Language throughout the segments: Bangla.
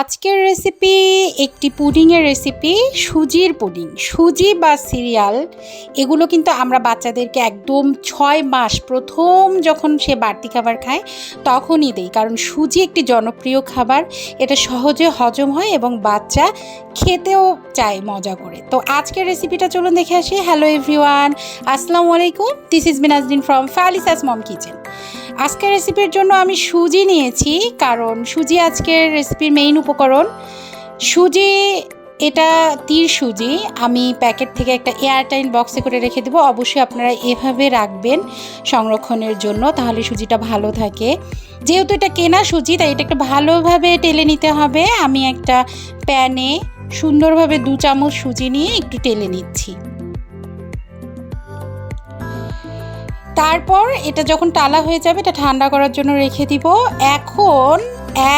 আজকের রেসিপি একটি পুডিংয়ের রেসিপি সুজির পুডিং। সুজি বা সিরিয়াল এগুলো কিন্তু আমরা বাচ্চাদেরকে একদম ছয় মাস প্রথম যখন সে বাড়তি খাবার খায়, তখনই দেই। কারণ সুজি একটি জনপ্রিয় খাবার। এটা সহজে হজম হয় এবং বাচ্চা খেতেও চায় মজা করে। তো আজকের রেসিপিটা চলুন দেখে আসি। হ্যালো এভরিওয়ান আসসালামু আলাইকুম। This is Minazdin from Falisa's mom kitchen আজকের রেসিপির জন্য আমি সুজি নিয়েছি, কারণ সুজি আজকের রেসিপির মেইন উপকরণ। সুজি, এটা তীর সুজি, আমি প্যাকেট থেকে একটা এয়ারটাইন বক্সে করে রেখে দেবো। অবশ্যই আপনারা এভাবে রাখবেন সংরক্ষণের জন্য, তাহলে সুজিটা ভালো থাকে। যেহেতু এটা কেনা সুজি, তাই এটা একটু ভালোভাবে টেলে নিতে হবে। আমি একটা প্যানে সুন্দরভাবে দু চামচ সুজি নিয়ে একটু টেলে নিচ্ছি। তারপর এটা যখন টালা হয়ে যাবে, এটা ঠান্ডা করার জন্য রেখে দিব। এখন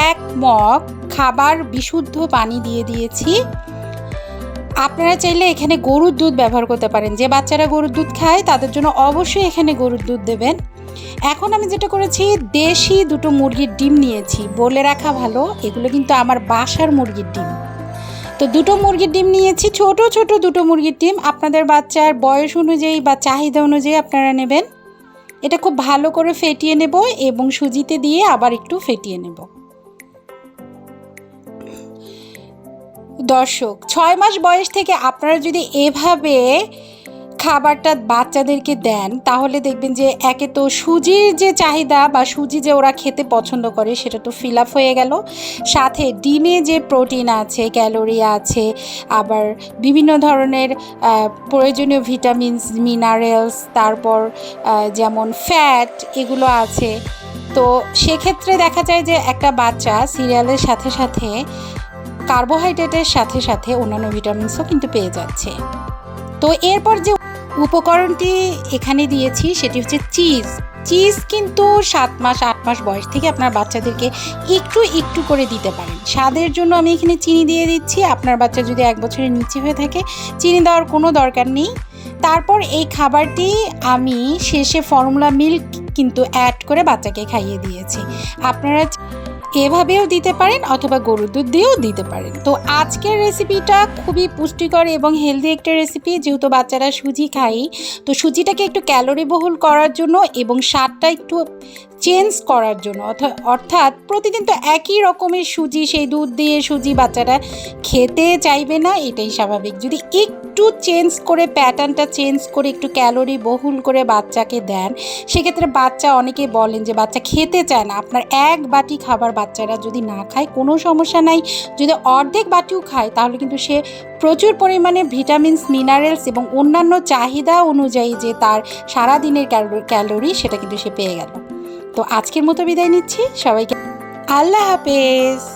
এক মগ খাবার বিশুদ্ধ পানি দিয়ে দিয়েছি। আপনারা চাইলে এখানে গরুর দুধ ব্যবহার করতে পারেন। যে বাচ্চারা গরুর দুধ খায়, তাদের জন্য অবশ্যই এখানে গরুর দুধ দেবেন। এখন আমি যেটা করেছি, দেশি দুটো মুরগির ডিম নিয়েছি। বলে রাখা ভালো, এগুলো কিন্তু আমার বাসার মুরগির ডিম। তো দুটো মুরগির ডিম নিয়েছি, ছোট ছোট দুটো মুরগির ডিম। আপনাদের বাচ্চার বয়স অনুযায়ী বা চাহিদা অনুযায়ী আপনারা নেবেন। এটা খুব ভালো করে ফেটিয়ে নেব এবং সুজিতে দিয়ে আবার একটু ফেটিয়ে নেব। দর্শক, ছয় মাস বয়স থেকে আপনারা যদি এভাবে খাবারটা বাচ্চাদেরকে দেন, তাহলে দেখবেন যে একে তো সুজির যে চাহিদা বা সুজি যে ওরা খেতে পছন্দ করে সেটা তো ফিল আপ হয়ে গেল। সাথে ডিমে যে প্রোটিন আছে, ক্যালোরি আছে, আবার বিভিন্ন ধরনের প্রয়োজনীয় ভিটামিনস, মিনারেলস, তারপর যেমন ফ্যাট এগুলো আছে। তো সেক্ষেত্রে দেখা যায় যে একটা বাচ্চা সিরিয়ালের সাথে সাথে কার্বোহাইড্রেটের সাথে সাথে অন্যান্য ভিটামিনসও কিন্তু পেয়ে যাচ্ছে। তো এরপর যে উপকরণটি এখানে দিয়েছি, সেটি হচ্ছে চিজ। চিজ কিন্তু সাত মাস, আট মাস বয়স থেকে আপনার বাচ্চাদেরকে একটু একটু করে দিতে পারেন। স্বাদের জন্য আমি এখানে চিনি দিয়ে দিচ্ছি। আপনার বাচ্চা যদি এক বছরের নিচে হয়ে থাকে, চিনি দেওয়ার কোনো দরকার নেই। তারপর এই খাবারটি আমি শেষে ফর্মুলা মিল্ক কিন্তু অ্যাড করে বাচ্চাকে খাইয়ে দিয়েছি। আপনারা এভাবেও দিতে পারেন অথবা গরুর দুধ দিয়েও দিতে পারেন। তো আজকের রেসিপিটা খুবই পুষ্টিকর এবং হেলদি একটা রেসিপি যেহেতু বাচ্চারা সুজি খাই তো সুজিটাকে একটু ক্যালোরি বহুল করার জন্য এবং স্বাদটা একটু চেঞ্জ করার জন্য। অর্থাৎ প্রতিদিন তো একই রকমের সুজি, সেই দুধ দিয়ে সুজি বাচ্চারা খেতে চাইবে না, এটাই স্বাভাবিক। যদি একটু চেঞ্জ করে প্যাটার্নটা চেঞ্জ করে একটু ক্যালোরি বহুল করে বাচ্চাকে দেন, সেক্ষেত্রে বাচ্চা অনেকে বলেন যে বাচ্চা খেতে চায় না। আপনার এক বাটি খাবার বাচ্চারা যদি না খায়, কোনো সমস্যা নাই। যদি অর্ধেক বাটিও খায়, তাহলে কিন্তু সে প্রচুর পরিমাণে ভিটামিনস মিনারেলস এবং অন্যান্য চাহিদা অনুযায়ী যে তার সারাদিনের ক্যালোরি সেটা কিন্তু সে পেয়ে গেল। তো আজকের মতো বিদায় নিচ্ছি। সবাইকে আল্লাহ হাফেজ।